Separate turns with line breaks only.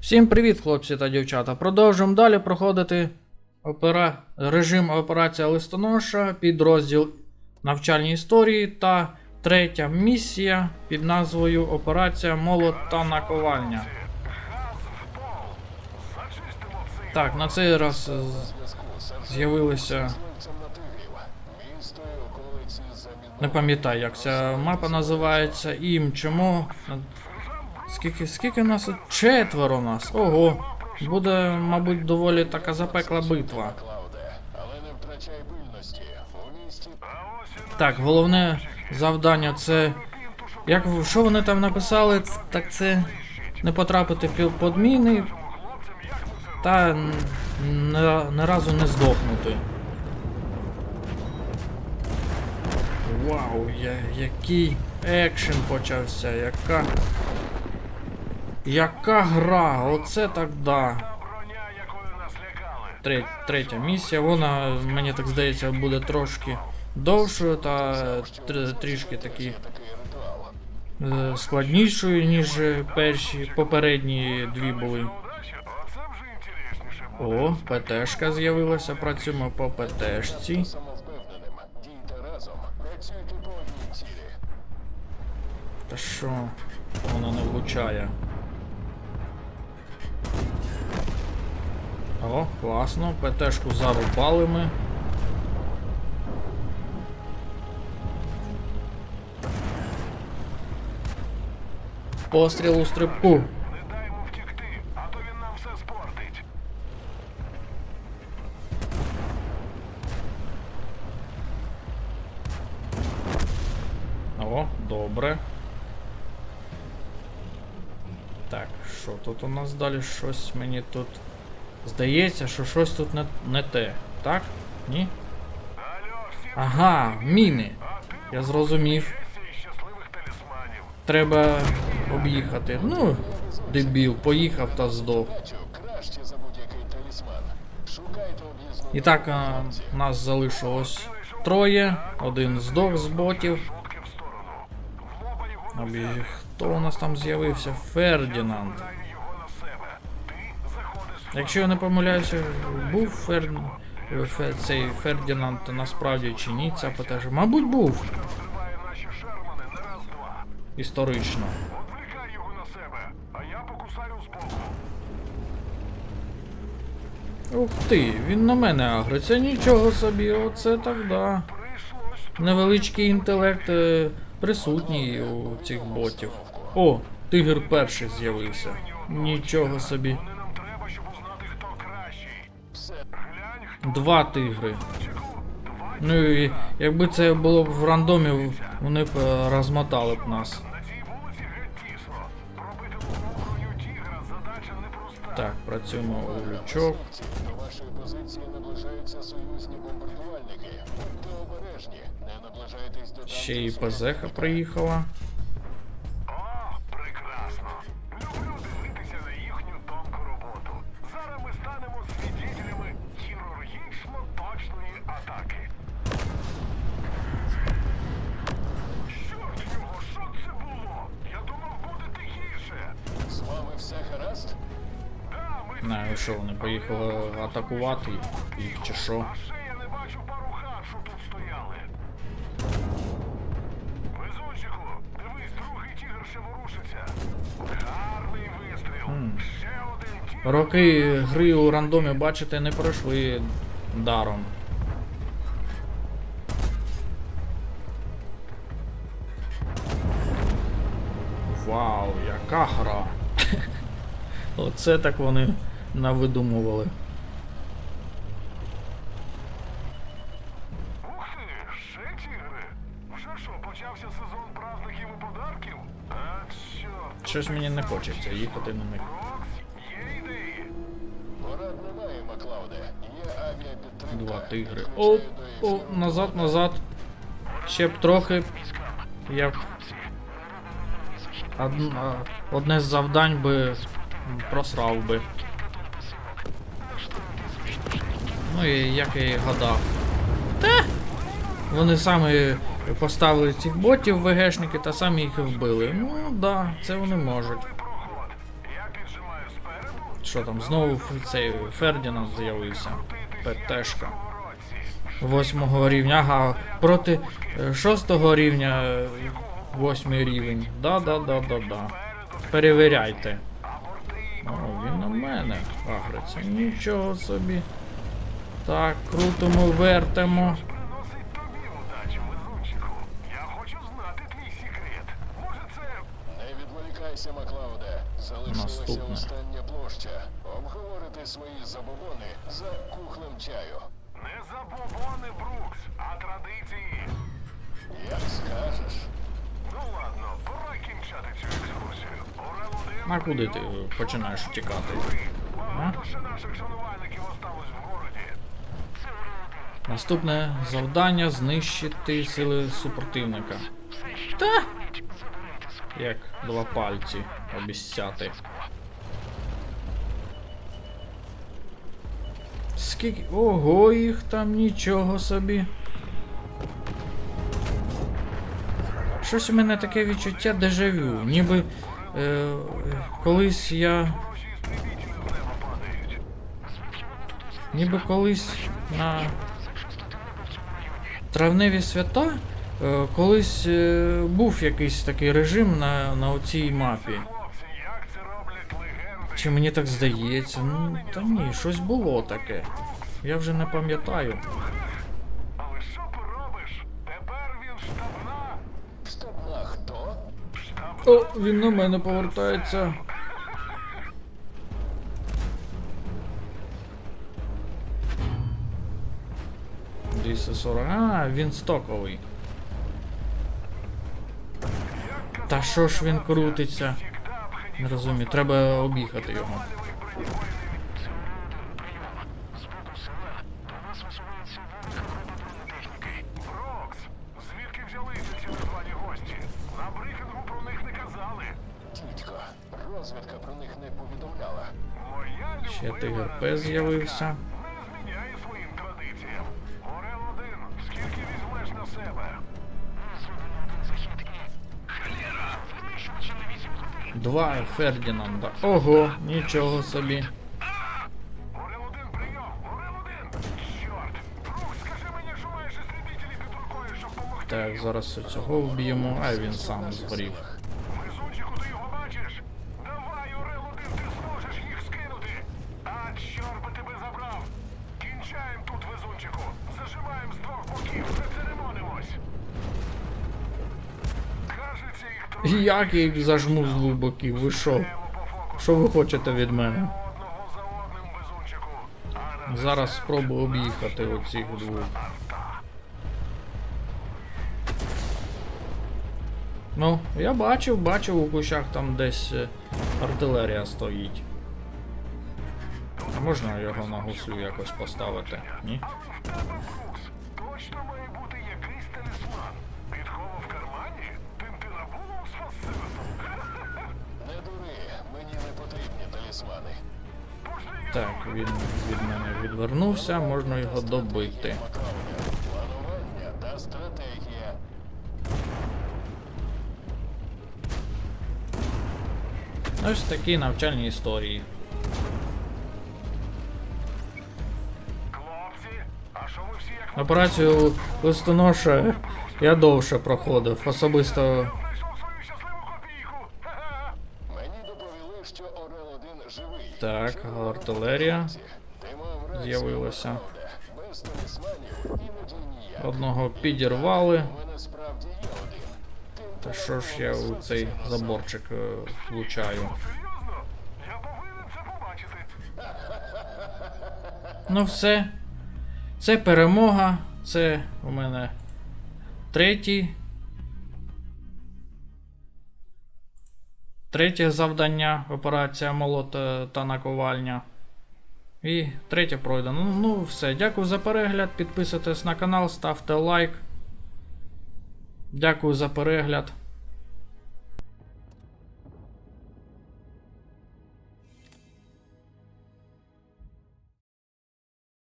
Всім привіт, хлопці та дівчата. Продовжуємо далі проходити опера... режим операція листоноша, підрозділ навчальні історії та третя місія під назвою Операція Молот та наковальня. Так, на цей раз з'явилися. Не пам'ятаю, як ця мапа називається. І мчимо. Скільки, скільки нас? Четверо нас. Ого. Буде, мабуть, доволі така запекла битва. Так, головне завдання це. Як що вони там написали? Так це не потрапити під подміни та не разу не здохнути. Вау, я, який екшен почався, яка. Яка гра, оце так да.
броня, якою нас лякали.
Тре- третя місія, вона, мені так здається, буде трошки довшою та тр- трішки такі е, складнішою, ніж перші попередні дві були. О, ПТшка з'явилася, працюємо по ПТшці. Та що? Вона не влучає. О, класно, ПТшку зарубали ми. Постріл у стрибку.
Не дай йому втікти, а то він нам все спортить.
О, добре. Так, що тут у нас далі? Щось мені тут. Здається, що щось тут не, не те. Так? Ні? Ага, міни. Я зрозумів. Треба об'їхати. Ну, дебіл, поїхав та здох. І так, а, нас залишилось троє. Один здох з ботів. Обі... Хто у нас там з'явився? Фердінанд. Якщо я не помиляюся, був Фер... Фе- цей Фердінанд насправді чи ні, ця ПТЖ. Мабуть, був історично.
Отвлекай його на себе, а я покусаю збоку.
Ух ти, він на мене агриться, нічого собі, оце так да. Невеличкий інтелект е, присутній у цих ботів. О, тигр перший з'явився. Нічого собі. Два тигри. Ну і якби це було б в рандомі, вони б е, розмотали б нас. Так, працюємо у лючок.
До вашої позиції наближаються союзні бомбардувальники.
Ще і ПЗХа приїхала.
Да,
що вони поїхали атакувати їх чи що.
Я не бачу пару хат, що тут стояли. Везунчику, дивись, другий тігр ще ворушиться. Гарний вистріл. Ще один тігр.
Роки гри у рандомі, бачите, не пройшли даром. Вау, яка гра! Оце так вони навидумували.
Ух ти, ще тігри. Вже що, почався сезон праздників і подарків? А, чорт.
Щось мені не хочеться їхати на них.
Рокс, є ідеї.
Порад немає, Маклауде. Є авіапідтримка.
Два тигри. О, о, назад, назад. Ще б трохи. Я б одне з завдань би просрав би. Ну і як я і гадав. Та! Вони самі поставили цих ботів ВГшники та самі їх і вбили. Ну да, це вони можуть. Що там, знову цей Фердінанд з'явився. ПТшка. Восьмого рівня. Ага, проти е, шостого рівня е, восьмий рівень. Да-да-да-да-да. Перевіряйте. О, він на мене агриться. Нічого собі. Так, крутимо, вертимо.
Приносить тобі удачу, везунчику. Я хочу знати твій секрет. Може це
Не відволікайся, Маклауде. Залишилася
Наступне.
остання площа. Обговорити свої забобони за кухлем чаю.
не забобони, Брукс, а традиції.
Як скажеш.
Ну ладно, пора кінчати цю екскурсію. Орел один.
А куди ти починаєш втікати?
Багато ще наших шанувальників осталось в городі.
Наступне завдання знищити сили супротивника. Та! Як два пальці обіцяти. Скільки. Ого, їх там нічого собі. Щось у мене таке відчуття дежавю. Ніби е, колись я. Ніби колись на травневі свята е, колись е, був якийсь такий режим на, на оцій мапі. Чи мені так здається? Ну, та ні, щось було таке. Я вже не пам'ятаю.
Але що поробиш? Тепер він штабна.
Штабна хто?
Штабна.
О, він на мене повертається. Двісті сорок. А, він стоковий. Та що ж він крутиться? Не розумію, треба об'їхати його.
Брокс, звідки взялися
Два Фердінанда. Ого, нічого собі. Так, зараз цього вб'ємо, а він сам згорів. Як їх зажму з двох боків? Ви що? Що ви хочете від мене? Зараз спробую об'їхати оцих двох. Ну, я бачив, бачив у кущах там десь е, артилерія стоїть. Можна його на гусу якось поставити? Ні?
Точно має бути якийсь талісман. Підкова в кармані? Тимтина було з фасилисом?
Не дури, мені не потрібні.
Так, він від мене відвернувся, можна його добити.
Планування та стратегія.
Ось такі навчальні історії. Операцію листоноша я довше проходив, особисто Так, артилерія з'явилася. Одного підірвали. Та що ж я у цей заборчик е, влучаю? Ну все. Це перемога. Це у мене третій. Третє завдання. Операція молот та наковальня. І третє пройдено. Ну, ну все. Дякую за перегляд. Підписуйтесь на канал, ставте лайк. Дякую за перегляд.